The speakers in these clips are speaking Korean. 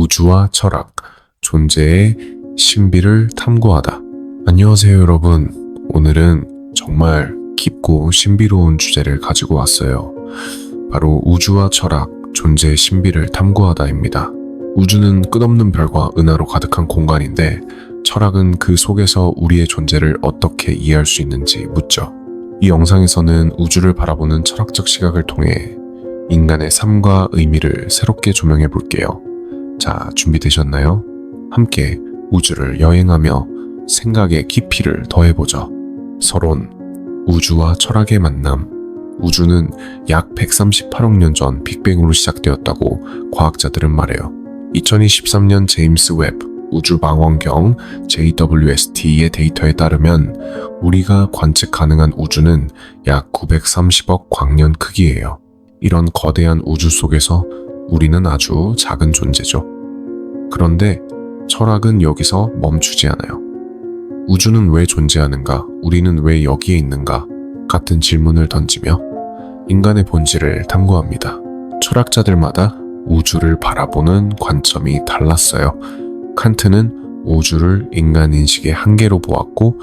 우주와 철학, 존재의 신비를 탐구하다. 안녕하세요, 여러분. 오늘은 정말 깊고 신비로운 주제를 가지고 왔어요. 바로 우주와 철학, 존재의 신비를 탐구하다입니다. 우주는 끝없는 별과 은하로 가득한 공간인데, 철학은 그 속에서 우리의 존재를 어떻게 이해할 수 있는지 묻죠. 이 영상에서는 우주를 바라보는 철학적 시각을 통해 인간의 삶과 의미를 새롭게 조명해 볼게요. 자, 준비되셨나요? 함께 우주를 여행하며 생각의 깊이를 더해보죠. 서론, 우주와 철학의 만남. 우주는 약 138억 년 전 빅뱅으로 시작되었다고 과학자들은 말해요. 2023년 제임스 웹 우주망원경 JWST의 데이터에 따르면 우리가 관측 가능한 우주는 약 930억 광년 크기예요. 이런 거대한 우주 속에서 우리는 아주 작은 존재죠. 그런데 철학은 여기서 멈추지 않아요. 우주는 왜 존재하는가? 우리는 왜 여기에 있는가? 같은 질문을 던지며 인간의 본질을 탐구합니다. 철학자들마다 우주를 바라보는 관점이 달랐어요. 칸트는 우주를 인간 인식의 한계로 보았고,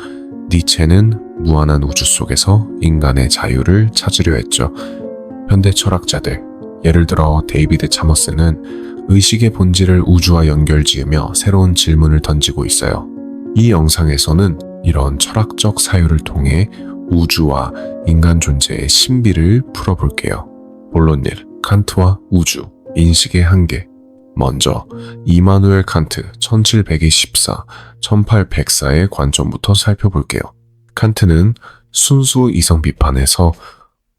니체는 무한한 우주 속에서 인간의 자유를 찾으려 했죠. 현대 철학자들, 예를 들어 데이비드 차머스는 의식의 본질을 우주와 연결 지으며 새로운 질문을 던지고 있어요. 이 영상에서는 이런 철학적 사유를 통해 우주와 인간 존재의 신비를 풀어볼게요. 본론일, 칸트와 우주, 인식의 한계. 먼저 이마누엘 칸트 1724, 1804의 관점부터 살펴볼게요. 칸트는 순수 이성 비판에서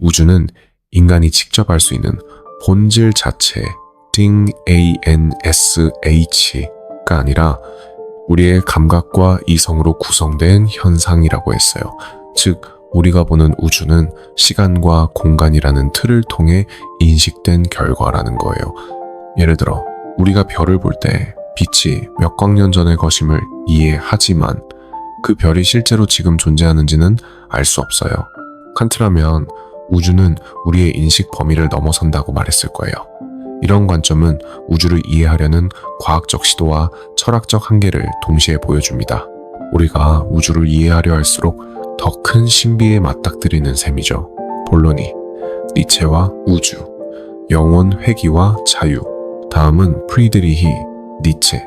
우주는 인간이 직접 알수 있는 본질 자체 thing ANSH가 아니라 우리의 감각과 이성으로 구성된 현상이라고 했어요. 즉, 우리가 보는 우주는 시간과 공간이라는 틀을 통해 인식된 결과라는 거예요. 예를 들어, 우리가 별을 볼 때 빛이 몇 광년 전의 것임을 이해하지만 그 별이 실제로 지금 존재하는지는 알 수 없어요. 칸트라면 우주는 우리의 인식 범위를 넘어선다고 말했을 거예요. 이런 관점은 우주를 이해하려는 과학적 시도와 철학적 한계를 동시에 보여줍니다. 우리가 우주를 이해하려 할수록 더 큰 신비에 맞닥뜨리는 셈이죠. 본론이 니체와 우주, 영혼 회귀와 자유, 다음은 프리드리히 니체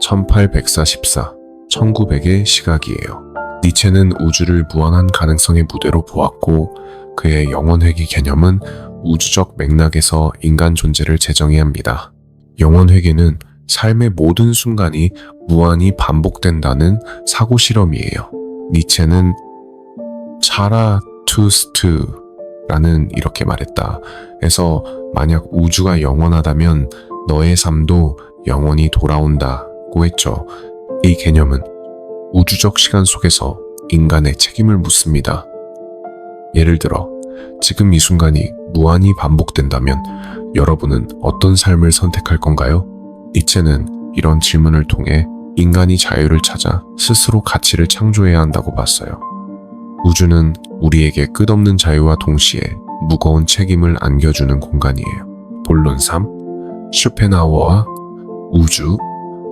1844, 1900의 시각이에요. 니체는 우주를 무한한 가능성의 무대로 보았고 그의 영혼회귀 개념은 우주적 맥락에서 인간 존재를 재정해야 합니다. 영혼회귀는 삶의 모든 순간이 무한히 반복된다는 사고 실험이에요. 니체는 차라 투스트라는 이렇게 말했다. 에서 만약 우주가 영원하다면 너의 삶도 영원히 돌아온다고 했죠. 이 개념은 우주적 시간 속에서 인간의 책임을 묻습니다. 예를 들어, 지금 이 순간이 무한히 반복된다면 여러분은 어떤 삶을 선택할 건가요? 니체는 이런 질문을 통해 인간이 자유를 찾아 스스로 가치를 창조해야 한다고 봤어요. 우주는 우리에게 끝없는 자유와 동시에 무거운 책임을 안겨주는 공간이에요. 본론 3. 쇼펜하워와 우주,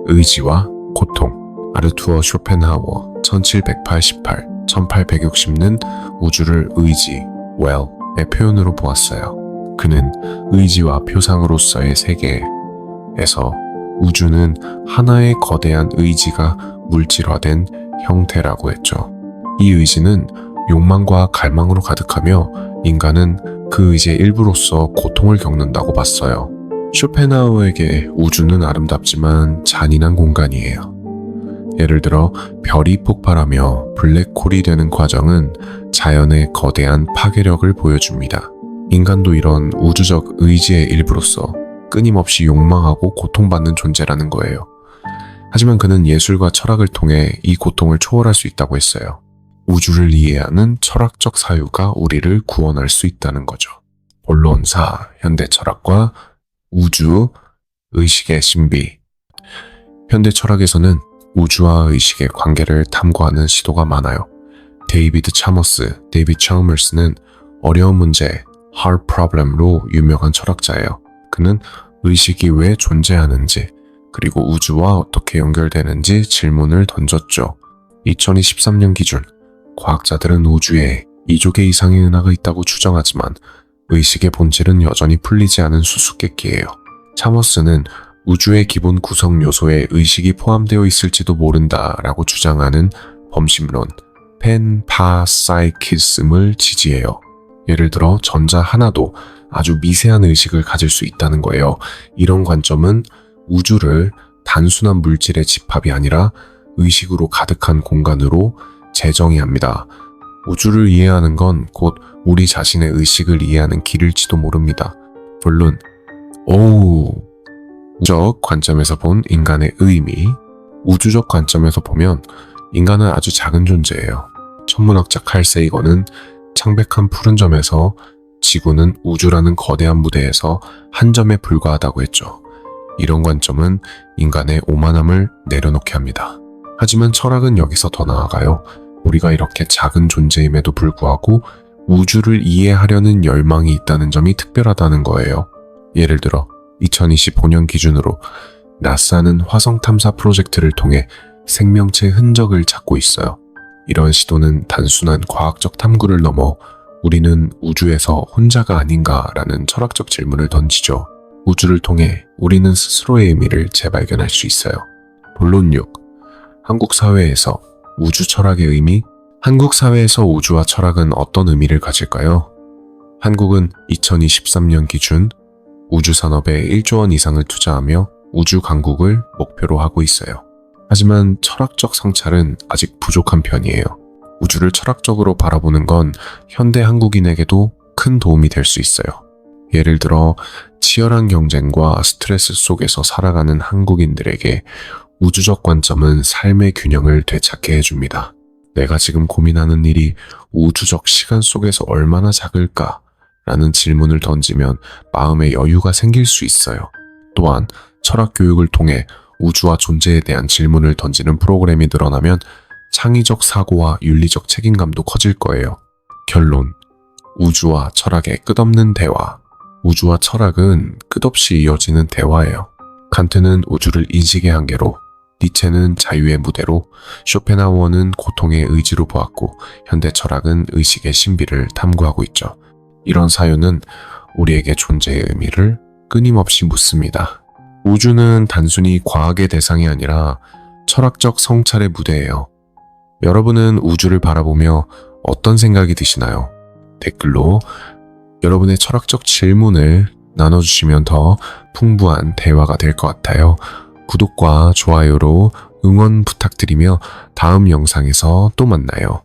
의지와 고통. 아르투어 쇼펜하워 1788, 1860는 우주를 의지, well의 표현으로 보았어요. 그는 의지와 표상으로서의 세계에서 우주는 하나의 거대한 의지가 물질화된 형태라고 했죠. 이 의지는 욕망과 갈망으로 가득하며 인간은 그 의지의 일부로서 고통을 겪는다고 봤어요. 쇼펜하우에게 우주는 아름답지만 잔인한 공간이에요. 예를 들어 별이 폭발하며 블랙홀이 되는 과정은 자연의 거대한 파괴력을 보여줍니다. 인간도 이런 우주적 의지의 일부로서 끊임없이 욕망하고 고통받는 존재라는 거예요. 하지만 그는 예술과 철학을 통해 이 고통을 초월할 수 있다고 했어요. 우주를 이해하는 철학적 사유가 우리를 구원할 수 있다는 거죠. 본론사, 현대 철학과 우주, 의식의 신비. 현대 철학에서는 우주와 의식의 관계를 탐구하는 시도가 많아요. 데이비드 차머스, 데이비드 차머스는 어려운 문제, hard problem로 유명한 철학자예요. 그는 의식이 왜 존재하는지, 그리고 우주와 어떻게 연결되는지 질문을 던졌죠. 2023년 기준 과학자들은 우주에 2조 개 이상의 은하가 있다고 추정하지만 의식의 본질은 여전히 풀리지 않은 수수께끼예요. 차머스는 우주의 기본 구성 요소에 의식이 포함되어 있을지도 모른다 라고 주장하는 범심론 펜파사이키즘을 지지해요. 예를 들어 전자 하나도 아주 미세한 의식을 가질 수 있다는 거예요. 이런 관점은 우주를 단순한 물질의 집합이 아니라 의식으로 가득한 공간으로 재정의합니다. 우주를 이해하는 건 곧 우리 자신의 의식을 이해하는 길일지도 모릅니다. 물론, 오우, 우주적 관점에서 본 인간의 의미, 우주적 관점에서 보면 인간은 아주 작은 존재예요. 천문학자 칼 세이건은 창백한 푸른 점에서 지구는 우주라는 거대한 무대에서 한 점에 불과하다고 했죠. 이런 관점은 인간의 오만함을 내려놓게 합니다. 하지만 철학은 여기서 더 나아가요. 우리가 이렇게 작은 존재임에도 불구하고 우주를 이해하려는 열망이 있다는 점이 특별하다는 거예요. 예를 들어 2025년 기준으로 나사는 화성 탐사 프로젝트를 통해 생명체 흔적을 찾고 있어요. 이런 시도는 단순한 과학적 탐구를 넘어 우리는 우주에서 혼자가 아닌가라는 철학적 질문을 던지죠. 우주를 통해 우리는 스스로의 의미를 재발견할 수 있어요. 본론 6. 한국 사회에서 우주 철학의 의미? 한국 사회에서 우주와 철학은 어떤 의미를 가질까요? 한국은 2023년 기준 우주 산업에 1조 원 이상을 투자하며 우주 강국을 목표로 하고 있어요. 하지만 철학적 성찰은 아직 부족한 편이에요. 우주를 철학적으로 바라보는 건 현대 한국인에게도 큰 도움이 될 수 있어요. 예를 들어 치열한 경쟁과 스트레스 속에서 살아가는 한국인들에게 우주적 관점은 삶의 균형을 되찾게 해줍니다. 내가 지금 고민하는 일이 우주적 시간 속에서 얼마나 작을까? 라는 질문을 던지면 마음의 여유가 생길 수 있어요. 또한 철학 교육을 통해 우주와 존재에 대한 질문을 던지는 프로그램이 늘어나면 창의적 사고와 윤리적 책임감도 커질 거예요. 결론. 우주와 철학의 끝없는 대화. 우주와 철학은 끝없이 이어지는 대화예요. 칸트는 우주를 인식의 한계로, 니체는 자유의 무대로, 쇼펜하우어는 고통의 의지로 보았고, 현대 철학은 의식의 신비를 탐구하고 있죠. 이런 사유는 우리에게 존재의 의미를 끊임없이 묻습니다. 우주는 단순히 과학의 대상이 아니라 철학적 성찰의 무대예요. 여러분은 우주를 바라보며 어떤 생각이 드시나요? 댓글로 여러분의 철학적 질문을 나눠주시면 더 풍부한 대화가 될 것 같아요. 구독과 좋아요로 응원 부탁드리며 다음 영상에서 또 만나요.